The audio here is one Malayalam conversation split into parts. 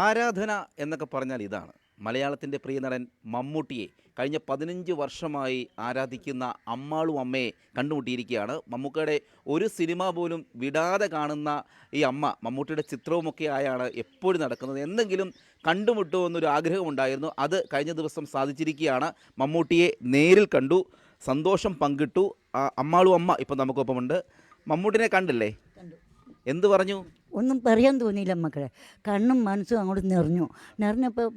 ആരാധന എന്നൊക്കെ പറഞ്ഞാൽ ഇതാണ്. മലയാളത്തിന്റെ പ്രിയ നടൻ മമ്മൂട്ടിയെ കഴിഞ്ഞ പതിനഞ്ച് വർഷമായി ആരാധിക്കുന്ന അമ്മാളും അമ്മയെ കണ്ടുമുട്ടിയിരിക്കുകയാണ്. മമ്മൂക്കയുടെ ഒരു സിനിമ പോലും വിടാതെ കാണുന്ന ഈ അമ്മ മമ്മൂട്ടിയുടെ ചിത്രവുമൊക്കെ ആയാണ് എപ്പോഴും നടക്കുന്നത്. എന്തെങ്കിലും കണ്ടുമുട്ടുമോ എന്നൊരു ആഗ്രഹമുണ്ടായിരുന്നു. അത് കഴിഞ്ഞ ദിവസം സാധിച്ചിരിക്കുകയാണ്. മമ്മൂട്ടിയെ നേരിൽ കണ്ടു സന്തോഷം പങ്കിട്ടു. അമ്മാളും അമ്മ ഇപ്പം നമുക്കൊപ്പമുണ്ട്. മമ്മൂട്ടിനെ കണ്ടില്ലേ? കണ്ടു. എന്ത് പറഞ്ഞു? ഒന്നും പറയാൻ തോന്നിയില്ല മക്കളെ. കണ്ണും മനസ്സും അങ്ങോട്ട് നിറഞ്ഞു. നിറഞ്ഞപ്പോൾ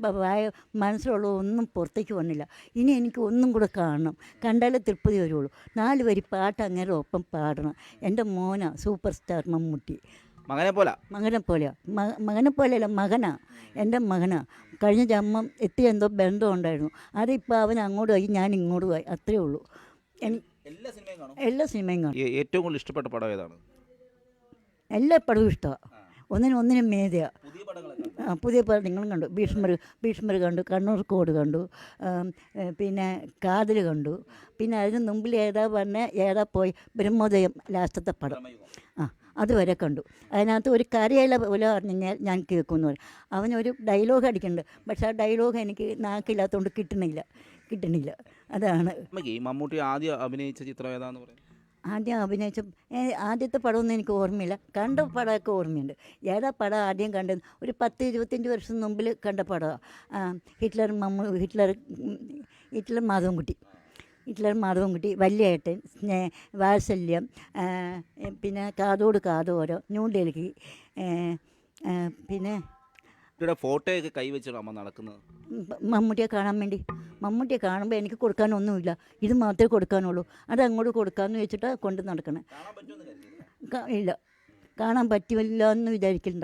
മനസ്സിലുള്ള ഒന്നും പുറത്തേക്ക് വന്നില്ല. ഇനി എനിക്ക് ഒന്നും കൂടെ കാണണം. കണ്ടാലേ തൃപ്തി വരുള്ളൂ. നാല് വരി പാട്ട് അങ്ങനെ ഒപ്പം പാടണം. എന്റെ മോന സൂപ്പർ സ്റ്റാർ മമ്മൂട്ടി. മകനെ പോലെ? മകനെ പോലെയാ. മകനെ പോലെയല്ല മകനാ. എന്റെ മകനാ. കഴിഞ്ഞ ജന്മം എത്തി എന്തോ ബന്ധം ഉണ്ടായിരുന്നു. അതിപ്പോൾ അവൻ അങ്ങോട്ട് പോയി ഞാൻ ഇങ്ങോട്ട് പോയി. അത്രേ ഉള്ളൂ. എല്ലാ സിനിമയും കാണും? ഏറ്റവും കൂടുതൽ ഇഷ്ടപ്പെട്ട പടം ഏതാണ്? എല്ലാ പടവും ഇഷ്ടമാണ് ഒന്നിനും ഒന്നിനും മേധയാണ് പുതിയ പടങ്ങളും കണ്ടു? ഭീഷ്മർ ഭീഷ്മർ കണ്ടു കണ്ണൂർ കോട് കണ്ടു പിന്നെ കാതിൽ കണ്ടു. പിന്നെ അതിന് മുമ്പിൽ ഏതാ പറഞ്ഞ ഏതാ പോയി? ബ്രഹ്മോദയം ലാസ്റ്റത്തെ പടം. ആ അതുവരെ കണ്ടു. അതിനകത്ത് ഒരു കരയില പോലെ പറഞ്ഞു കഴിഞ്ഞാൽ ഞാൻ കേൾക്കുമെന്ന് പറയും. അവനൊരു ഡയലോഗ് അടിക്കുന്നുണ്ട്. പക്ഷേ ആ ഡയലോഗ് എനിക്ക് നാക്കില്ലാത്തതുകൊണ്ട് കിട്ടണില്ല. കിട്ടണില്ല. അതാണ്. മമ്മൂട്ടി ആദ്യം അഭിനയിച്ച ചിത്രം ഏതാന്ന് പറയും ആദ്യം അഭിനയിച്ച ആദ്യത്തെ പടമൊന്നും എനിക്ക് ഓർമ്മയില്ല. കണ്ട പടമൊക്കെ ഓർമ്മയുണ്ട്. ഏതാ പടം ആദ്യം കണ്ടത് ഒരു പത്ത് ഇരുപത്തഞ്ച് വർഷം മുമ്പിൽ കണ്ട പടമാണ് ഹിറ്റ്ലർ മമ്മ Hitler Hitler Madhavankutty. Hitler Madhavankutty Valyettan Vatsalyam പിന്നെ കാതോട് കാതോരോ ന്യൂ ഡൽഹി പിന്നെ കുട്ടിയുടെ ഫോട്ടോയൊക്കെ കൈവച്ചാണ് അമ്മ നടക്കുന്നത്. മമ്മൂട്ടിയെ കാണാൻ വേണ്ടി. മമ്മൂട്ടിയെ കാണുമ്പോൾ എനിക്ക് കൊടുക്കാനൊന്നുമില്ല. ഇത് മാത്രമേ കൊടുക്കാനുള്ളൂ. അത് അങ്ങോട്ട് കൊടുക്കാമെന്ന് വെച്ചിട്ട് കൊണ്ട് നടക്കണേ. ഇല്ല. കാണാൻ പറ്റില്ല എന്ന് വിചാരിക്കണ്ട.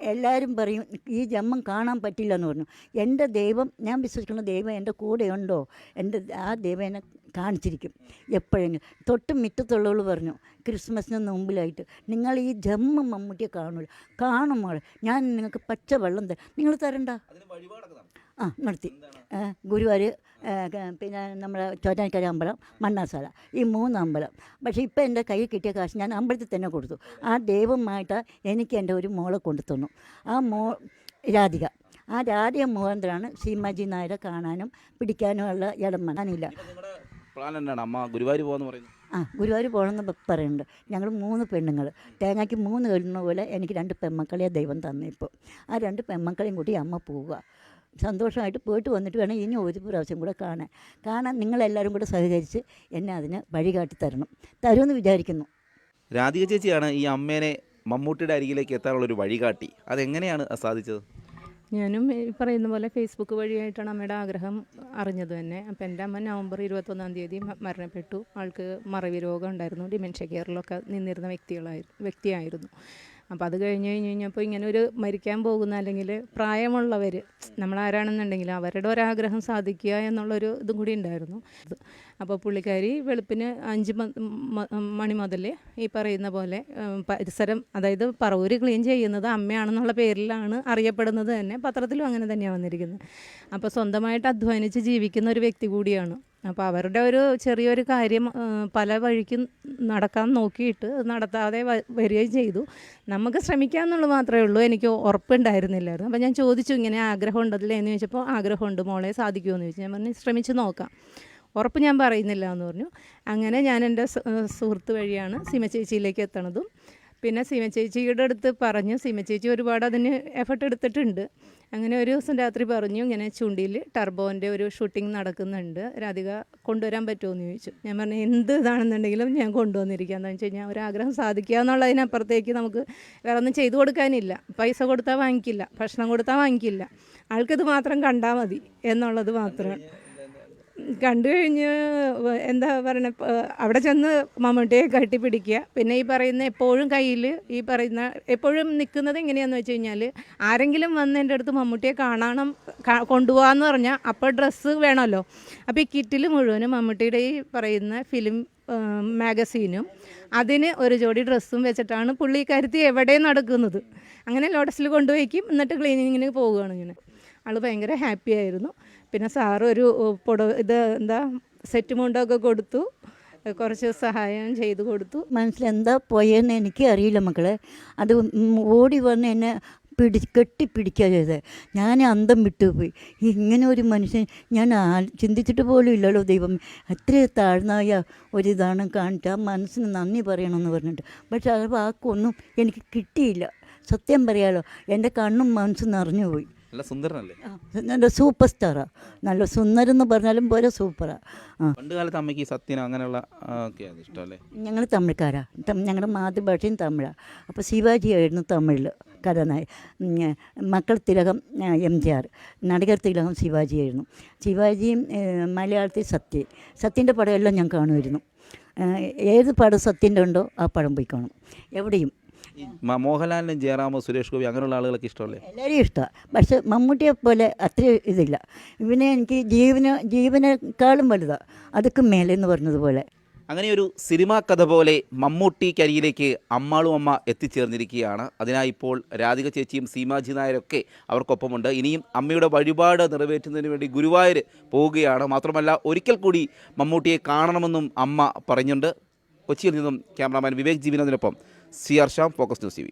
എല്ലാവരും പറയും ഈ ജന്മം കാണാൻ പറ്റില്ല എന്ന് പറഞ്ഞു. എന്റെ ദൈവം ഞാൻ വിശ്വസിക്കുന്ന ദൈവം എന്റെ കൂടെ ഉണ്ടോ എന്റെ ആ ദൈവം എന്നെ കാണിച്ചിരിക്കും എപ്പോഴെങ്കിലും. തൊട്ട് മിറ്റത്തുള്ളവൾ പറഞ്ഞു ക്രിസ്മസിന് മുമ്പിലായിട്ട് നിങ്ങൾ ഈ ജന്മം മമ്മൂട്ടിയെ കാണൂല. കാണും മോളെ ഞാൻ നിങ്ങൾക്ക് പച്ച വെള്ളം തരാം. നിങ്ങൾ തരണ്ട. ആ നിർത്തി. ഗുരുവായൂർ പിന്നെ നമ്മുടെ ചോറ്റാനിക്കര അമ്പലം മണ്ണാസാല ഈ മൂന്ന് അമ്പലം. പക്ഷേ ഇപ്പം എന്റെ കയ്യിൽ കിട്ടിയ കാശ് ഞാൻ അമ്പലത്തിൽ തന്നെ കൊടുത്തു. ആ ദൈവമായിട്ട് എനിക്ക് എന്റെ ഒരു മോളെ കൊണ്ടു തന്നു. ആ മോ രാധിക. ആ രാധിക മുഖാന്തരമാണ് സീമാജി നായരെ കാണാനും പിടിക്കാനും ഉള്ള ഇടം പ്ലാൻ എന്താണ്? അമ്മ ഗുരുവായൂർ പോകാന്ന് പറയുന്നത് ആ ഗുരുവായൂർ പോകണമെന്ന് പറയുന്നുണ്ട്. ഞങ്ങൾ മൂന്ന് പെണ്ണുങ്ങൾ തേങ്ങയ്ക്ക് മൂന്ന് കഴിഞ്ഞ പോലെ എനിക്ക് രണ്ട് പെമ്മക്കളെ ദൈവം തന്നിപ്പോൾ ആ രണ്ട് പെമ്മക്കളെയും കൂടി അമ്മ പോവുക. സന്തോഷമായിട്ട് പോയിട്ട് വന്നിട്ട് വേണം ഇനി ഒരു പ്രാവശ്യം കൂടെ കാണാൻ. കാണാൻ നിങ്ങളെല്ലാവരും കൂടെ സഹകരിച്ച് എന്നെ അതിന് വഴികാട്ടി തരണം. തരുമെന്ന് വിചാരിക്കുന്നു. രാധിക ചേച്ചിയാണ് ഈ അമ്മേനെ മമ്മൂട്ടിയുടെ അരികിലേക്ക് എത്താനുള്ള ഒരു വഴികാട്ടി. അതെങ്ങനെയാണ് സാധിച്ചത്? ഞാനും ഈ പറയുന്ന പോലെ ഫേസ്ബുക്ക് വഴിയായിട്ടാണ് അമ്മയുടെ ആഗ്രഹം അറിഞ്ഞത് തന്നെ. അപ്പോൾ എന്റെ അമ്മ നവംബർ ഇരുപത്തൊന്നാം തീയതി മരണപ്പെട്ടു. ആൾക്ക് മറവി രോഗം ഉണ്ടായിരുന്നു. ഡിമെൻഷ്യ കെയറിലൊക്കെ നിന്നിരുന്ന വ്യക്തികളായിരുന്നു വ്യക്തിയായിരുന്നു. അപ്പോൾ അത് കഴിഞ്ഞ് കഴിഞ്ഞ് കഴിഞ്ഞപ്പോൾ ഇങ്ങനെ ഒരു മരിക്കാൻ പോകുന്ന അല്ലെങ്കിൽ പ്രായമുള്ളവർ നമ്മളാരാണെന്നുണ്ടെങ്കിൽ അവരുടെ ഒരാഗ്രഹം സാധിക്കുക എന്നുള്ളൊരു ഇതും കൂടി ഉണ്ടായിരുന്നു. അപ്പോൾ പുള്ളിക്കാരി വെളുപ്പിന് അഞ്ച് മണി മുതൽ ഈ പറയുന്ന പോലെ പരിസരം അതായത് പറവൂര് ക്ലീൻ ചെയ്യുന്നത് അമ്മയാണെന്നുള്ള പേരിലാണ് അറിയപ്പെടുന്നത് തന്നെ. പത്രത്തിലും അങ്ങനെ തന്നെയാണ് വന്നിരിക്കുന്നത്. അപ്പോൾ സ്വന്തമായിട്ട് അധ്വാനിച്ച് ജീവിക്കുന്ന ഒരു വ്യക്തി കൂടിയാണ് അപ്പോൾ അവരുടെ ഒരു ചെറിയൊരു കാര്യം പല വഴിക്കും നടക്കാൻ നോക്കിയിട്ട് നടത്താതെ വരികയും ചെയ്തു. നമുക്ക് ശ്രമിക്കാന്നുള്ളത് മാത്രമേ ഉള്ളൂ. എനിക്ക് ഉറപ്പുണ്ടായിരുന്നില്ലായിരുന്നു. അപ്പോൾ ഞാൻ ചോദിച്ചു ഇങ്ങനെ ആഗ്രഹം ഉണ്ടല്ലേ എന്ന് ചോദിച്ചപ്പോൾ ആഗ്രഹമുണ്ട് മോളെ സാധിക്കുമോ എന്ന് ചോദിച്ചു. ഞാൻ പറഞ്ഞു ശ്രമിച്ച് നോക്കാം. ഉറപ്പ് ഞാൻ പറയുന്നില്ല എന്ന് പറഞ്ഞു. അങ്ങനെ ഞാൻ എന്റെ സുഹൃത്ത് വഴിയാണ് സിമ ചേച്ചിയിലേക്ക് എത്തണതും. പിന്നെ സീമ ചേച്ചിയുടെ അടുത്ത് പറഞ്ഞു. സീമ ചേച്ചി ഒരുപാട് അതിന് എഫർട്ട് എടുത്തിട്ടുണ്ട്. അങ്ങനെ ഒരു ദിവസം രാത്രി പറഞ്ഞു ഇങ്ങനെ ചുണ്ടിയിൽ ടർബോന്റെ ഒരു ഷൂട്ടിംഗ് നടക്കുന്നുണ്ട്. രാധിക കൊണ്ടുവരാൻ പറ്റുമോ? എന്ന് ചോദിച്ചു. ഞാൻ പറഞ്ഞു എന്ത് ഇതാണെന്നുണ്ടെങ്കിലും ഞാൻ കൊണ്ടുവന്നിരിക്കുക എന്താണെന്ന് വെച്ച് കഴിഞ്ഞാൽ ഒരാഗ്രഹം സാധിക്കുക എന്നുള്ളതിനപ്പുറത്തേക്ക് നമുക്ക് വേറെ ഒന്നും ചെയ്തു കൊടുക്കാനില്ല. പൈസ കൊടുത്താൽ വാങ്ങിക്കില്ല. ഭക്ഷണം കൊടുത്താൽ വാങ്ങിക്കില്ല. ആൾക്കത് മാത്രം കണ്ടാൽ മതി. എന്നുള്ളത് മാത്രമാണ് കണ്ടു കഴിഞ്ഞ് എന്താ പറയണ അവിടെ ചെന്ന് മമ്മൂട്ടിയെ കെട്ടിപ്പിടിക്കുക. പിന്നെ ഈ പറയുന്ന എപ്പോഴും കയ്യിൽ ഈ പറയുന്ന എപ്പോഴും നിൽക്കുന്നത് എങ്ങനെയാണെന്ന് വെച്ച് കഴിഞ്ഞാൽ ആരെങ്കിലും വന്ന് എന്റെ അടുത്ത് മമ്മൂട്ടിയെ കാണണം കൊണ്ടുപോകാന്ന് പറഞ്ഞാൽ അപ്പോൾ ഡ്രസ്സ് വേണമല്ലോ. അപ്പോൾ ഈ കിറ്റിൽ മുഴുവനും മമ്മൂട്ടിയുടെ ഈ പറയുന്ന ഫിലിം മാഗസീനും അതിന് ഒരു ജോഡി ഡ്രസ്സും വെച്ചിട്ടാണ് പുള്ളിക്കാരത്തി എവിടെ നടക്കുന്നത്. അങ്ങനെ ലോട്ടസിൽ കൊണ്ടുപോയിക്കും എന്നിട്ട് ക്ലീനിങ്ങിന് പോവുകയാണ് ഇങ്ങനെ. ആൾ ഭയങ്കര ഹാപ്പി ആയിരുന്നു. പിന്നെ സാറ് ഒരു പൊട ഇത് എന്താ സെറ്റ് മുണ്ടൊക്കെ കൊടുത്തു. കുറച്ച് സഹായം ചെയ്തു കൊടുത്തു. മനസ്സിലെന്താ പോയെന്ന് എനിക്ക് അറിയില്ല മക്കളെ. അത് ഓടി വന്ന് എന്നെ പിടി കെട്ടിപ്പിടിക്കുക ചെയ്തത് ഞാൻ അന്തം വിട്ടുപോയി. ഇങ്ങനെ ഒരു മനുഷ്യൻ ഞാൻ ചിന്തിച്ചിട്ട് പോലും ഇല്ലല്ലോ ദൈവം. അത്ര താഴ്ന്നായ ഒരിതാണ് കാണിച്ച് ആ മനസ്സിന് നന്ദി പറയണമെന്ന് പറഞ്ഞിട്ട്. പക്ഷെ ആ വാക്കൊന്നും എനിക്ക് കിട്ടിയില്ല. സത്യം പറയാലോ എന്റെ കണ്ണും മനസ്സും നിറഞ്ഞുപോയി. നല്ല സുന്ദരനല്ലേ? നല്ല സൂപ്പർ സ്റ്റാറാ നല്ല സുന്ദരെന്ന് പറഞ്ഞാലും പോലെ സൂപ്പറാ. ആ. പണ്ട് കാലത്ത് അമ്മയ്ക്ക് ഈ സത്യന അങ്ങനെയുള്ള ഒക്കെ ഇഷ്ടമല്ലേ? ഞങ്ങൾ തമിഴ്ക്കാരാ. ഞങ്ങളുടെ മാതൃഭാഷയും തമിഴാണ് അപ്പോൾ ശിവാജിയായിരുന്നു തമിഴിൽ കഥനായി മക്കൾ തിലകം ആ, എം ജി ആർ. നടികർ തിലകം ശിവാജിയായിരുന്നു. ശിവാജിയും ഏ, മലയാളത്തിൽ സത്യ. സത്യന്റെ പടമെല്ലാം ഞാൻ കാണുമായിരുന്നു. ഏ, ഏത് പടം സത്യന്റെ ഉണ്ടോ ആ പടം പോയി കാണും. എവിടെയും. മോഹൻലാലിനും ജയറാമോ സുരേഷ് ഗോപി അങ്ങനെയുള്ള ആളുകളൊക്കെ ഇഷ്ടമല്ലേ? എല്ലാവരും ഇഷ്ടമാണ് പക്ഷെ മമ്മൂട്ടിയെ പോലെ അത്ര ഇതില്ല. ഇവനെ എനിക്ക് ജീവന ജീവനേക്കാളും വലുതാണ് അതൊക്കെ മേലെന്ന് പറഞ്ഞതുപോലെ. അങ്ങനെ ഒരു സിനിമാ കഥ പോലെ മമ്മൂട്ടി കരിയിലേക്ക് അമ്മാളും അമ്മ എത്തിച്ചേർന്നിരിക്കുകയാണ്. അതിനായി ഇപ്പോൾ രാധിക ചേച്ചിയും സീമാജി നായരൊക്കെ അവർക്കൊപ്പമുണ്ട്. ഇനിയും അമ്മയുടെ വഴിപാട് നിറവേറ്റുന്നതിന് വേണ്ടി ഗുരുവായൂർ പോവുകയാണ്. മാത്രമല്ല ഒരിക്കൽ കൂടി മമ്മൂട്ടിയെ കാണണമെന്നും അമ്മ പറഞ്ഞുണ്ട് കൊച്ചിയിൽ നിന്നും cameraman Vivek ജീവിനൊപ്പം C R Sham focus news T